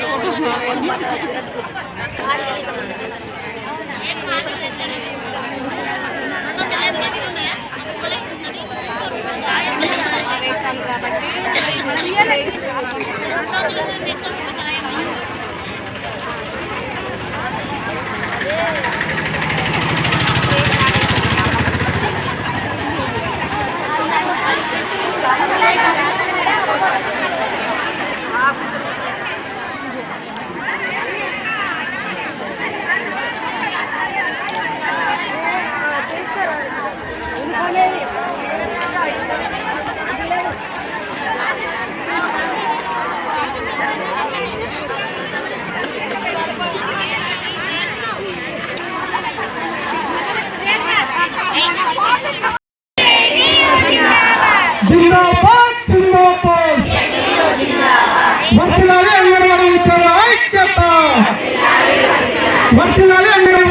కాబట్టి అంగన్వాడీ ఉద్యోగుల ఐక్యత. వర్తిల్లాలి అంగన్వాడీ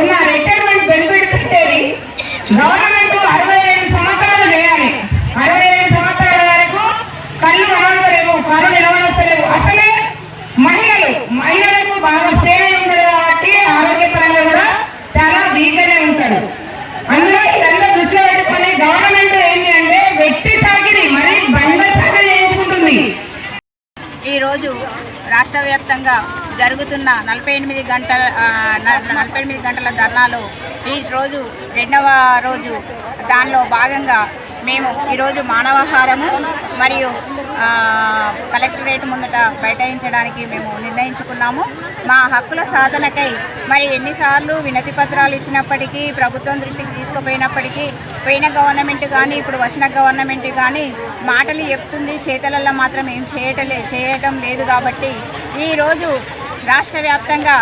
ఉన్న రిటైర్మెంట్ బెనిఫిట్ పెట్టేది. గవర్నమెంట్ అరవై ఐదు సంవత్సరాలు చేయాలి. అరవై ఐదు సంవత్సరాల వరకు కళ్ళు కనబడతలేవు కళ్ళు నిలవనస్తలేవు. అసలే మహిళలు మహిళలకు బాగా స్టే అయి ఉంటుంది కాబట్టి ఆరోగ్యపరంగా కూడా చాలా వీక్గానే ఉంటారు. అందులో ఇదంతా దృష్టిలో పెట్టుకొని గవర్నమెంట్ ఏంటి అంటే వెట్టి చాకిరి మరి బండ చాకరి చేయించుకుంటుంది. ఈరోజు రాష్ట్ర వ్యాప్తంగా జరుగుతున్న నలభై ఎనిమిది గంటల నలభై ఎనిమిది గంటల ధర్నాలో ఈరోజు రెండవ రోజు దానిలో భాగంగా మేము ఈరోజు మానవాహారము మరియు కలెక్టరేట్ ముందట బైఠాయించడానికి మేము నిర్ణయించుకున్నాము. మా హక్కుల సాధనకై మరి ఎన్నిసార్లు వినతి పత్రాలు ఇచ్చినప్పటికీ ప్రభుత్వం దృష్టికి తీసుకుపోయినప్పటికీ పోయిన గవర్నమెంట్ కానీ ఇప్పుడు వచ్చిన గవర్నమెంట్ కానీ మాటలు చెప్తుంది చేతలలో మాత్రం ఏం చేయటలే చేయటం లేదు కాబట్టి ఈరోజు రాష్ట్ర వ్యాప్తంగా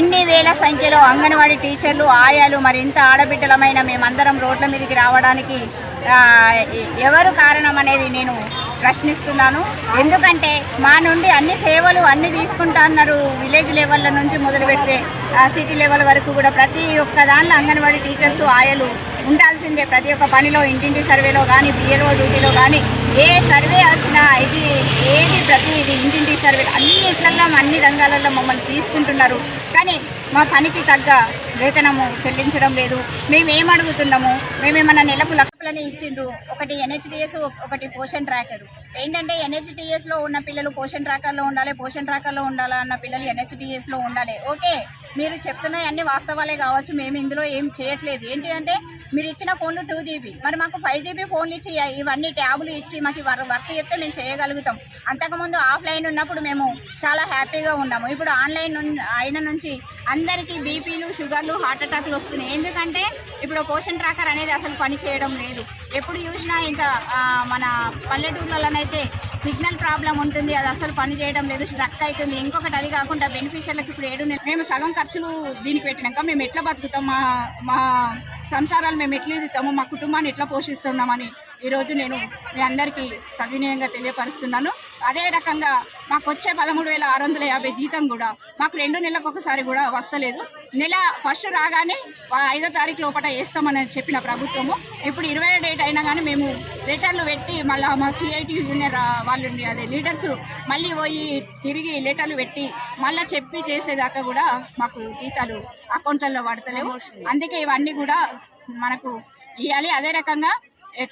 ఇన్ని వేల సంఖ్యలో అంగన్వాడీ టీచర్లు ఆయాలు మరి ఇంత ఆడబిడ్డలమైన మేమందరం రోడ్ల మీదకి రావడానికి ఎవరు కారణం అనేది నేను ప్రశ్నిస్తున్నాను. ఎందుకంటే మా నుండి అన్ని సేవలు అన్ని తీసుకుంటా అన్నారు విలేజ్ లెవెల్ నుంచి మొదలు పెడితే సిటీ లెవెల్ వరకు కూడా ప్రతి ఒక్క దానిలో అంగన్వాడీ టీచర్స్ ఆయలు ఉండాల్సిందే ప్రతి ఒక్క పనిలో ఇంటింటి సర్వేలో కానీ బిఎల్ఓ డ్యూటీలో కానీ ఏ సర్వే వచ్చినా ఇది ఏది ప్రతి ఇది ఇంటింటి సర్వే. అన్నిట్లలో అన్ని రంగాలలో మమ్మల్ని తీసుకుంటున్నారు. కానీ మా పనికి తగ్గ వేతనము చెల్లించడం లేదు. మేము ఏమడుగుతున్నాము మేమేమన్నా నెలకు లక్షలని ఇచ్చిండ్రు. ఒకటి ఎన్హెచ్డిఎస్ ఒకటి పోషన్ ట్రాకర్. ఏంటంటే ఎన్హెచ్డిఎస్లో ఉన్న పిల్లలు పోషన్ ట్రాకర్లో ఉండాలి పోషన్ ట్రాకర్లో ఉండాలి అన్న పిల్లలు ఎన్హెచ్డిఎస్లో ఉండాలి. ఓకే మీరు చెప్తున్న అన్ని వాస్తవాలే కావచ్చు మేము ఇందులో ఏం చేయట్లేదు. ఏంటిదంటే మీరు ఇచ్చిన ఫోన్లు టూ జీబీ. మరి మాకు ఫైవ్ జీబీ ఫోన్లు ఇచ్చి ఇవన్నీ ట్యాబ్లు ఇచ్చి మాకు వర్ వర్క్ చెప్తే మేము చేయగలుగుతాం. అంతకుముందు ఆఫ్లైన్ ఉన్నప్పుడు మేము చాలా హ్యాపీగా ఉన్నాము. ఇప్పుడు ఆన్లైన్ అయిన నుంచి అందరికీ బీపీలు షుగర్లు హార్ట్ అటాక్లు వస్తున్నాయి. ఎందుకంటే ఇప్పుడు పోషన్ ట్రాకర్ అనేది అసలు పని చేయడం లేదు. ఎప్పుడు చూసినా ఇంకా మన పల్లెటూర్లలోనైతే సిగ్నల్ ప్రాబ్లం ఉంటుంది. అది అసలు పని చేయడం లేదు స్ట్రక్ అవుతుంది. ఇంకొకటి అది కాకుండా బెనిఫిషియర్లకు ఇప్పుడు ఏడు మేము సగం ఖర్చులు దీనికి పెట్టినాక మేము ఎట్లా బతుకుతాం? మా మా సంసారాలు మేము ఎట్లా ఎదుగుతాము? మా కుటుంబాన్ని ఎట్లా పోషిస్తున్నామని ఈరోజు నేను మీ అందరికీ సవినయంగా తెలియపరుస్తున్నాను. అదే రకంగా మాకు వచ్చే పదమూడు వేల ఆరు వందల యాభై జీతం కూడా మాకు రెండు నెలలకు ఒకసారి కూడా వస్తలేదు. నెల ఫస్ట్ రాగానే ఐదో తారీఖు లోపల వేస్తామని చెప్పిన ప్రభుత్వము. ఇప్పుడు ఇరవై డేట్ అయినా కానీ మేము లెటర్లు పెట్టి మళ్ళీ మా సిఐటి జూనియర్ వాళ్ళు అదే లీడర్స్ మళ్ళీ పోయి తిరిగి లెటర్లు పెట్టి మళ్ళీ చెప్పి చేసేదాకా కూడా మాకు జీతాలు అకౌంట్లలో పడతలేవు. అందుకే ఇవన్నీ కూడా మనకు ఇవ్వాలి అదే రకంగా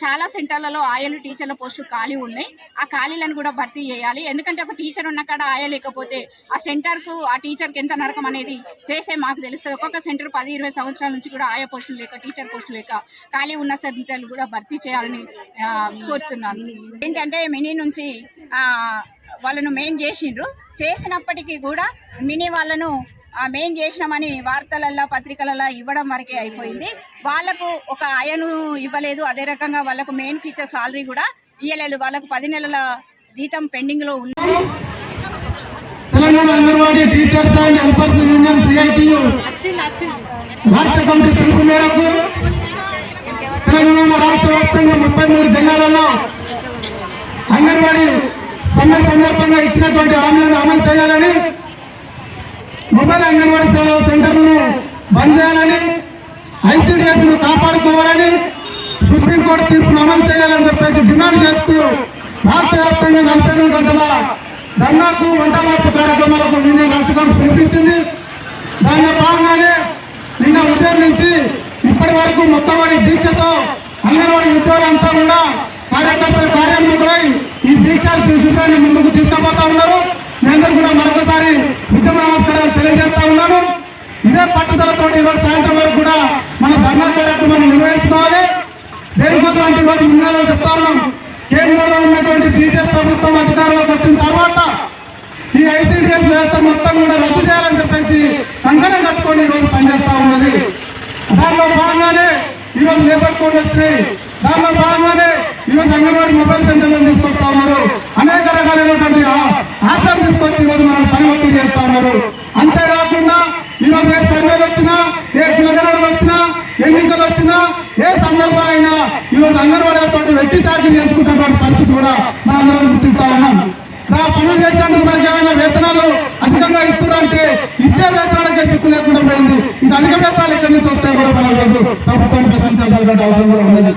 చాలా సెంటర్లలో ఆయలు టీచర్ల పోస్టులు ఖాళీ ఉన్నాయి. ఆ ఖాళీలను కూడా భర్తీ చేయాలి. ఎందుకంటే ఒక టీచర్ ఉన్న కాడ ఆయలేకపోతే ఆ సెంటర్కు ఆ టీచర్కి ఎంత నరకం అనేది చేసే మాకు తెలుస్తుంది. ఒక్కొక్క సెంటర్ పది ఇరవై సంవత్సరాల నుంచి కూడా ఆయా పోస్టులు లేక టీచర్ పోస్టులు లేక ఖాళీ ఉన్న సెంటర్లు కూడా భర్తీ చేయాలని కోరుతున్నాను. ఏంటంటే మినీ నుంచి వాళ్ళను మెయిన్ చేసిండ్రు. చేసినప్పటికీ కూడా మినీ వాళ్ళను మేం చేసినామని వార్తలల్లో పత్రికలలో ఇవ్వడం వరకే అయిపోయింది. వాళ్ళకు ఒక ఆయను ఇవ్వలేదు. అదే రకంగా వాళ్ళకు మెయిన్కి ఇచ్చే సాలరీ కూడా ఇవ్వలేదు వాళ్ళకు పది నెలల జీతం పెండింగ్లో ఉంది. Telangana anganwadi teachers and helpers union CITU రాష్ట్ర కమిటీ పిలుపు మేరకు తెలంగాణ రాష్ట్ర వ్యాప్తంగా ముప్పై మూడు జిల్లాలలో అంగన్వాడీ సమ్మె సందర్భంగా ఇచ్చినటువంటి హామీలను అమలు చేయాలని మొబైల్ అంగన్వాడీ సేవా సెంటర్లను బంద్ చేయాలని ఐసీడీఎస్ను కాపాడుకోవాలని సుప్రీంకోర్టు తీర్పును అమలు చేయాలని చెప్పేసి డిమాండ్ చేస్తూ రాష్ట్ర వ్యాప్తంగా నలభై రెండు గంటల ధర్నాకు వంట మార్పు కార్యక్రమాలకు నిన్న రాష్ట్రం పిలిపించింది. దానిలో భాగంగానే నిన్న ఉదయం నుంచి ఇప్పటి వరకు మొత్తం దీక్షతో అంగన్వాడీ ఉద్యోగులంతా కూడా కార్యకర్తలు కార్యాన్వికులై ఈ దీక్ష శిశురాన్ని ముందుకు తీసుకుపోతా ఉన్నారు. మీ కూడా మరొకసారి ఉద్యమ నమస్కారాలు తెలియజేస్తా ఉన్నాను ఇదే పట్టుదలతో ఈరోజు సాయంత్రం వరకు కూడా మన ధర్నా కార్యక్రమాన్ని నిర్వహించుకోవాలి. దేనికోసం అంటే ఈరోజు ముందుగా చెప్తా ఉన్నాం. కేంద్రంలో ఉన్నటువంటి బీజేపీ ప్రభుత్వం అధికారంలోకి వచ్చిన తర్వాత ఈ ఐసీడీఎస్ వ్యవస్థ మొత్తం కూడా రద్దు చేయాలని చెప్పేసి కంకణం కట్టుకొని ఈరోజు పనిచేస్తా ఉన్నది. దానిలో భాగంగానే ఈరోజు లేబర్ కోడ్ వచ్చినాయి. దానిలో భాగంగానే ఈరోజు అంగన్వాడీ మొబైల్ సెంటర్లను తీసుకొస్తా ఉన్నారు. అనేక రకాలైనటువంటి యాప్లను తీసుకొచ్చి ఈరోజు మనం పని ఒత్తిడి చేస్తా ఉన్నారు. అంతేకాకుండా ఈరోజు ఏ సర్వేలు వచ్చినా ఏ పిల్లగడలు వచ్చినా ఎన్నికలు వచ్చినా ఏ సందర్భం అయినా ఈరోజు అంగన్వాడీలతో వెట్టి ఛార్జీలు చేసుకుంటున్నటువంటి పరిస్థితి కూడా మనందరం గుర్తిస్తా ఉన్నాం. నా పనులు చేసేందుకు మనకి ఏమైనా వేతనాలు అధికంగా ఇస్తున్నారంటే ఇచ్చే వేతనాలకే చిక్కు లేకుండా పోయింది. ఇంకా అధిక వేతనాలు ఎక్కడి నుంచి వస్తాయి కూడా మనం ఈరోజు ప్రభుత్వాన్ని ప్రశ్నించాల్సినటువంటి అవసరం కూడా ఉన్నది.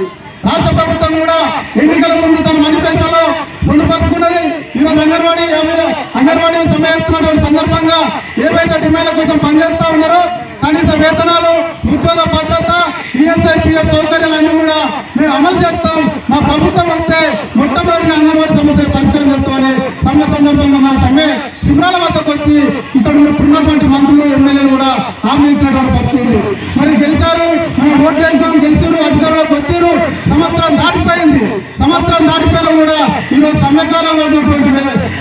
రాష్ట్ర ప్రభుత్వం కూడా ఎన్నికల ముందు తమ మేనిఫెస్టోలో పొందుపరుచుకున్నది ఈరోజు అంగన్వాడీ హామీలు అంగన్వాడీ సమయస్తున్నటువంటి సందర్భంగా ఏవైతే డిమాండ్ల కోసం పనిచేస్తా ఉన్నారో కనీస వేతనాలు ఉద్యోగ భద్రత ఈఎస్ఐ పిఎఫ్ అన్ని కూడా మేము అమలు చేస్తాం. మా ప్రభుత్వం వస్తే మొట్టమొదటి అంగన్వాడీ సమస్యలు పరిష్కారం చేస్తామని సమ్మె సందర్భంగా మా సమ్మె శిబిరాల వద్దకు వచ్చి ఇక్కడ ఉన్నటువంటి మంత్రులు ఎమ్మెల్యేలు కూడా హామీ ఇచ్చినటువంటి పరిస్థితి మరి గెలిచారు మనం ఓట్లు వేసినాం గెలిచారు అధికారులు వచ్చారు సంవత్సరం దాటిపోయింది సంవత్సరం దాటిపోయినా కూడా ఈరోజు సమ్మెకాలంలో ఉన్నటువంటి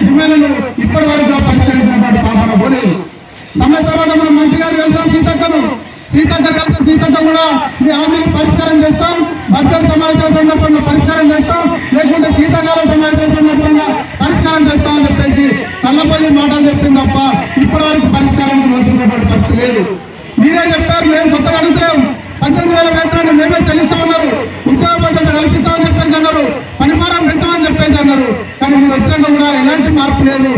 డిమాండ్లు ఇప్పటి వరకు కూడా పరిష్కరించినటువంటి పాపన పోలేదు సమ్మె తర్వాత మనం మంచిగా కలిసిన సీతక్కను. సీతక్క కలిసి సీతక్క కూడా మీ హామీని పరిష్కారం చేస్తాం. బడ్జెట్ సమావేశాల సందర్భంగా పరిష్కారం చేస్తాం. లేకుంటే శీతాకాల సమావేశాల సందర్భంగా పరిష్కారం చేస్తామని చెప్పేసి కళ్ళపల్లి మాటలు చెప్పింది తప్ప ఇప్పటి వరకు పరిష్కారానికి వచ్చినటువంటి పరిస్థితి లేదు మీరే చెప్పారు మేము కొత్తగా అడుగుతలేము పద్దెనిమిది వేల వేతనాన్ని మేమే చెల్లిస్తామన్నారు ఉద్యోగ భద్రత కల్పిస్తామని చెప్పేసి అన్నారు పనిమారం పెంచమని చెప్పేసి అన్నారు కానీ మీరు వచ్చినాక కూడా ఎలాంటి మార్పు లేదు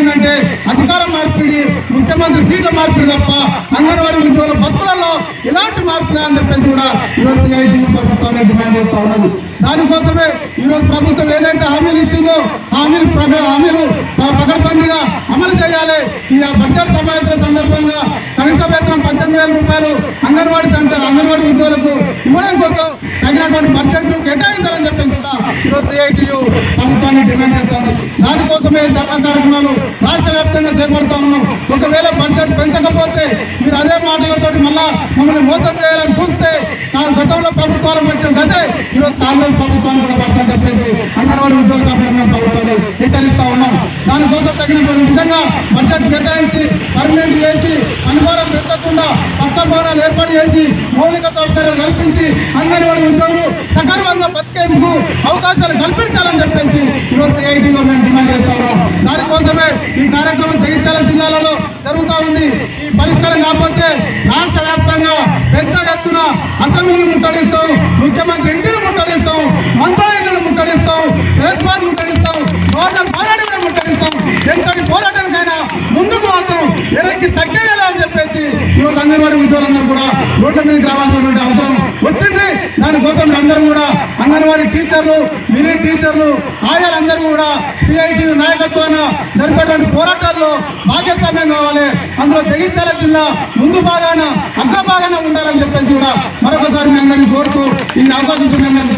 ఏంటంటే అధికార మార్పిడి ముఖ్యమంత్రి సీట్ల మార్పిడి తప్ప అంగన్వాడీ ఉద్యోగుల బతుకులలో ఎలాంటి మార్పు లేదని చెప్పేసి కూడా ఈరోజు సిఐటి ప్రభుత్వాన్ని డిమాండ్ చేస్తా ఉన్నది. దానికోసమే ఈరోజు ప్రభుత్వం ఏదైతే హామీలు ఇచ్చిందో హామీలు హామీలు ప- పకడ్బందీగా అమలు చేయాలి. ఈ బడ్జెట్ సమావేశాల సందర్భంగా కనీస వేతనం పద్దెనిమిది వేల రూపాయలు అంగన్వాడీ సెంటర్ అంగన్వాడీ ఉద్యోగులకు ఇవ్వడం కోసం తగినటువంటి బడ్జెట్ కేటాయించాలని చెప్పేసి కూడా ఈరోజు సిఐటియు ప్రభుత్వాన్ని డిమాండ్ చేస్తుంది దానికోసమే ధర్నా కార్యక్రమాలు రాష్ట్ర వ్యాప్తంగా చేపడతా ఉన్నాం. ఒకవేళ బడ్జెట్ పెంచకపోతే మీరు అదే మాటలతో మళ్ళా మమ్మల్ని మోసం చేయాలని చూస్తే నా గతంలో ప్రభుత్వాలు పెట్టిన గదే ఈరోజు కాంగ్రెస్ ప్రభుత్వాన్ని కూడా పడతాని చెప్పేసి అంగన్వాడీ ఉద్యోగ ప్రభుత్వాన్ని హెచ్చరిస్తా ఉన్నాం. దానికోసం తగినటువంటి విధంగా బడ్జెట్ కేటాయించి పర్మనెంట్ చేసి అనుభవం పెంచకుండా పక్క భవనాలు ఏర్పాటు చేసి మౌలిక సౌకర్యాలు కల్పించి అంగన్వాడీ ఉద్యోగులు సగర్వంగా బతికేందుకు అవకాశాలు కల్పించాలని చెప్పేసి ఈరోజు సిఐటి గవర్నమెంట్ డిమాండ్ చేస్తా ఉన్నాం దానికోసమే ఈ కార్యక్రమం జగిత్యాల జిల్లాలలో జరుగుతూ ఉంది. ఈ పరిష్కారం కాకపోతే రాష్ట్ర వ్యాప్తంగా పెద్ద ఎత్తున అసెంబ్లీని ముట్టడిస్తాం ముఖ్యమంత్రి ఇంటిని ముట్టడిస్తాం మంత్రాలయాలను ముట్టడిస్తాం ప్రెస్ ముట్టడిస్తాం గవర్నర్ పోరాటం ముట్టడిస్తాం. ఎంతటి పోరాటానికైనా ముందుకు మాత్రం వెనక్కి తగ్గేయాలని అని చెప్పేసి ఈరోజు అంగన్వాడీ ఉద్యోగులందరూ కూడా రోడ్ల మీదకి రావాల్సినటువంటి అవసరం వచ్చింది. దానికోసం అందరూ కూడా అంగన్వాడీ టీచర్లు మినీ టీచర్లు ఆయాలందరూ కూడా సిఐటి నాయకత్వాన జరిపేటువంటి పోరాటాల్లో భాగస్వామ్యం కావాలి. అందులో జగిత్యాల జిల్లా ముందు భాగాన అగ్ర భాగాన ఉండాలని చెప్పేసి కూడా మరొకసారి మీ అందరినీ కోరుతూ ఈ అవకాశం మీ అందరికీ